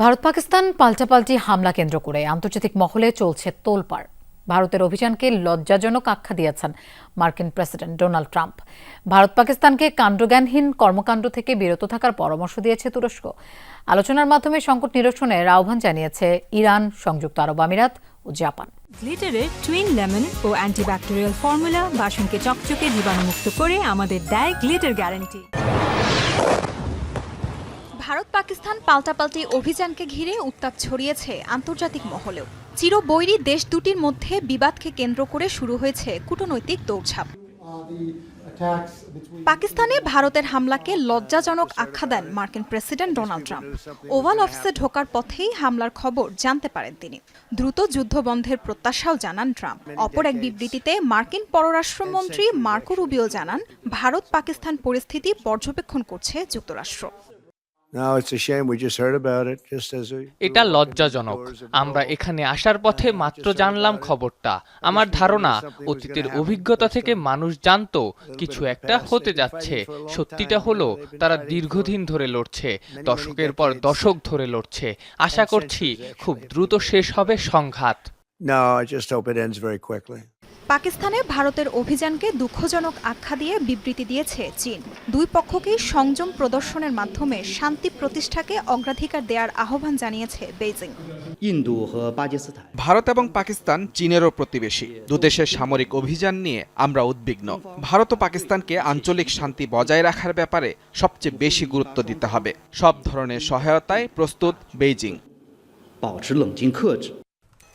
ভারত পাকিস্তান পাল্টাপাল্টি হামলা কেন্দ্র করে আন্তর্জাতিক মহলে চলছে তোলপাড়। ভারতের অভিযানকে লজ্জাজনক আখ্যা দিয়েছেন মার্কিন প্রেসিডেন্ট ডোনাল্ড ট্রাম্প। ভারত পাকিস্তানকে কাণ্ডজ্ঞানহীন কর্মকাণ্ড থেকে বিরত থাকার পরামর্শ দিয়েছে তুরস্ক। আলোচনার মাধ্যমে সংকট নিরসনের আহ্বান জানিয়েছে ইরান, সংযুক্ত আরব আমিরাত ও জাপান। গ্লিটারের টুইন লেমন ও অ্যান্টিব্যাকটেরিয়াল ফর্মুলা বাসনকে চকচকে জীবাণুমুক্ত করে আমাদের দেয় গ্লিটার গ্যারান্টি ভারত পাকিস্তান পাল্টাপাল্টি অভিযানকে ঘিরে উত্তাপ ছড়িয়েছে আন্তর্জাতিক মহলেও। চিরবৈরী দেশ দুটির মধ্যে বিবাদকে কেন্দ্র করে শুরু হয়েছে কূটনৈতিক দৌড়ঝাঁপ। পাকিস্তানে ভারতের হামলাকে লজ্জাজনক আখ্যা দেন মার্কিন প্রেসিডেন্ট ডোনাল্ড ট্রাম্প। ওভাল অফিসে ঢোকার পথেই হামলার খবর জানতে পারেন তিনি। দ্রুত যুদ্ধ বন্ধের প্রত্যাশাও জানান ট্রাম্প। অপর এক বিবৃতিতে মার্কিন পররাষ্ট্রমন্ত্রী মার্কো রুবিও জানান ভারত পাকিস্তান পরিস্থিতি পর্যবেক্ষণ করছে যুক্তরাষ্ট্র। এটা লজ্জাজনক। আমরা এখানে আসার পথে মাত্র জানলাম খবরটা। আমার ধারণা অতীতের অভিজ্ঞতা থেকে মানুষ জানতো কিছু একটা হতে যাচ্ছে। সত্যিটা হলো তারা দীর্ঘদিন ধরে লড়ছে দশকের পর দশক ধরে লড়ছে। আশা করছি খুব দ্রুত শেষ হবে সংঘাত। No, I just hope it ends very quickly. পাকিস্তানে ভারতের অভিযানকে দুঃখজনক আখ্যা দিয়ে বিবৃতি দিয়েছে চীন। দুই পক্ষকেই সংযম প্রদর্শনের মাধ্যমে শান্তি প্রতিষ্ঠাকে অগ্রাধিকার দেওয়ার আহ্বান জানিয়েছে বেজিং ভারত এবং পাকিস্তান চীনেরও প্রতিবেশী। দুদেশের সামরিক অভিযান নিয়ে আমরা উদ্বিগ্ন। ভারত ও পাকিস্তানকে আঞ্চলিক শান্তি বজায় রাখার ব্যাপারে সবচেয়ে বেশি গুরুত্ব দিতে হবে। সব ধরনের সহায়তায় প্রস্তুত বেইজিং।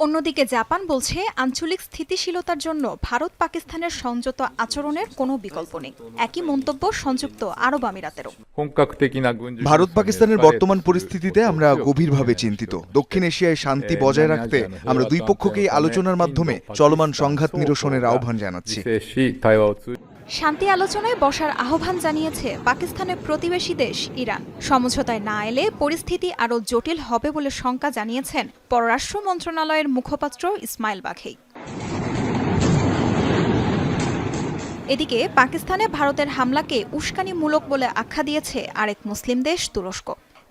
অন্যদিকে জাপান বলছে, আঞ্চলিক স্থিতিশীলতার জন্য ভারত পাকিস্তানের সংযত আচরণের কোনো বিকল্প নেই। একই মন্তব্য সংযুক্ত আরব আমিরাতেরও। ভারত পাকিস্তানের বর্তমান পরিস্থিতিতে আমরা গভীরভাবে চিন্তিত। দক্ষিণ এশিয়ায় শান্তি বজায় রাখতে আমরা দুই পক্ষকেই আলোচনার মাধ্যমে চলমান সংঘাত নিরসনের আহ্বান জানাচ্ছি। শান্তি আলোচনায় বসার আহ্বান জানিয়েছে পাকিস্তানের প্রতিবেশী দেশ ইরান। সমঝোতায় না এলে পরিস্থিতি আরও জটিল হবে বলে শঙ্কা জানিয়েছেন পররাষ্ট্র মন্ত্রণালয়ের মুখপাত্র ইসমাইল বাঘেই। এদিকে পাকিস্তানে ভারতের হামলাকে উস্কানিমূলক বলে আখ্যা দিয়েছে আরেক মুসলিম দেশ তুরস্ক।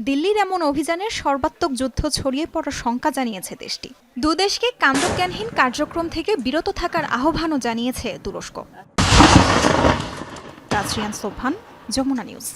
দিল্লির এমন অভিযানের সর্বাত্মক যুদ্ধ ছড়িয়ে পড়ার শঙ্কা জানিয়েছে দেশটি। দুদেশকে কাণ্ডজ্ঞানহীন কার্যক্রম থেকে বিরত থাকার আহ্বানও জানিয়েছে তুরস্ক। তাসরিয়ান সোফান যমুনা নিউজ।